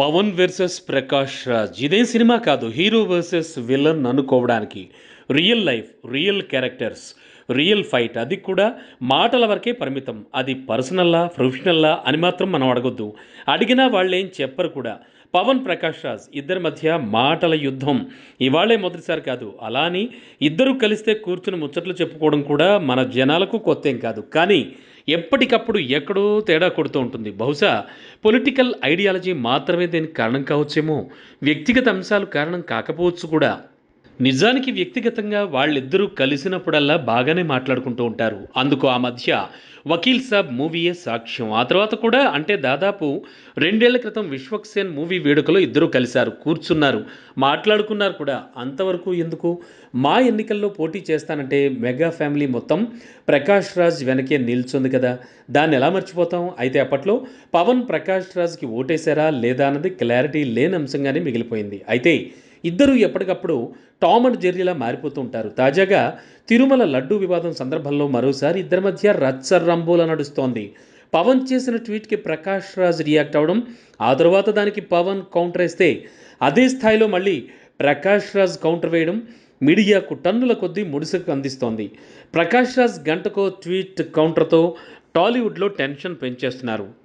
Pawan versus Prakash Raj. ఇదే సినిమా కాదు. హీరో వర్సెస్ విలన్ అనుకోవడానికి. Real life real characters real fight. అది కూడా మాటల వరకే పరిమితం. అది పర్సనల్లా ప్రొఫెషనల్లా అని మాత్రం మనం అడగొద్దు. అడిగినా వాళ్ళేం చెప్పరు కూడా. పవన్ ప్రకాష్ రాజ్ ఇద్దరి మధ్య మాటల యుద్ధం. ఇవాళే మొదటిసారి కాదు. అలా అని ఇద్దరు కలిస్తే కూర్చుని ముచ్చట్లు చెప్పుకోవడం కూడా మన జనాలకు కొత్త ఏం కాదు. కానీ ఎప్పటికప్పుడు ఎక్కడో తేడా కొడుతూ ఉంటుంది. బహుశా పొలిటికల్ ఐడియాలజీ మాత్రమే దీనికి కారణం కావచ్చేమో. వ్యక్తిగత అంశాలు కారణం కాకపోవచ్చు కూడా. నిజానికి వ్యక్తిగతంగా వాళ్ళిద్దరూ కలిసినప్పుడల్లా బాగానే మాట్లాడుకుంటూ ఉంటారు. అందుకు ఆ మధ్య వకీల్ సాబ్ మూవీయే సాక్ష్యం. ఆ తర్వాత కూడా అంటే దాదాపు రెండేళ్ళ క్రితం విశ్వక్సేన్ మూవీ వేడుకలో ఇద్దరూ కలిశారు. కూర్చున్నారు. మాట్లాడుకున్నారు కూడా. అంతవరకు ఎందుకు? మా ఎన్నికల్లో పోటీ చేస్తానంటే మెగా ఫ్యామిలీ మొత్తం ప్రకాష్ రాజ్ వెనకే నిల్చుంది కదా. దాన్ని ఎలా మర్చిపోతాం? అయితే అప్పట్లో పవన్ ప్రకాష్ రాజ్కి ఓటేశారా లేదా అన్నది క్లారిటీ లేని అంశంగానే మిగిలిపోయింది. అయితే ఇద్దరూ ఎప్పటికప్పుడు టామ్ అండ్ జెర్రీలా మారిపోతూ ఉంటారు. తాజాగా తిరుమల లడ్డూ వివాదం సందర్భంలో మరోసారి ఇద్దరి మధ్య రచ్చరంబోలా నడుస్తోంది. పవన్ చేసిన ట్వీట్కి ప్రకాష్ రాజ్ రియాక్ట్ అవ్వడం ఆ తర్వాత దానికి పవన్ కౌంటర్ వేస్తే అదే స్థాయిలో మళ్ళీ ప్రకాష్ రాజ్ కౌంటర్ వేయడం మీడియాకు టన్నుల కొద్దీ ముడుసుకు అందిస్తోంది. ప్రకాష్ రాజ్ గంటకో ట్వీట్ కౌంటర్తో టాలీవుడ్లో టెన్షన్ పెంచేస్తున్నారు.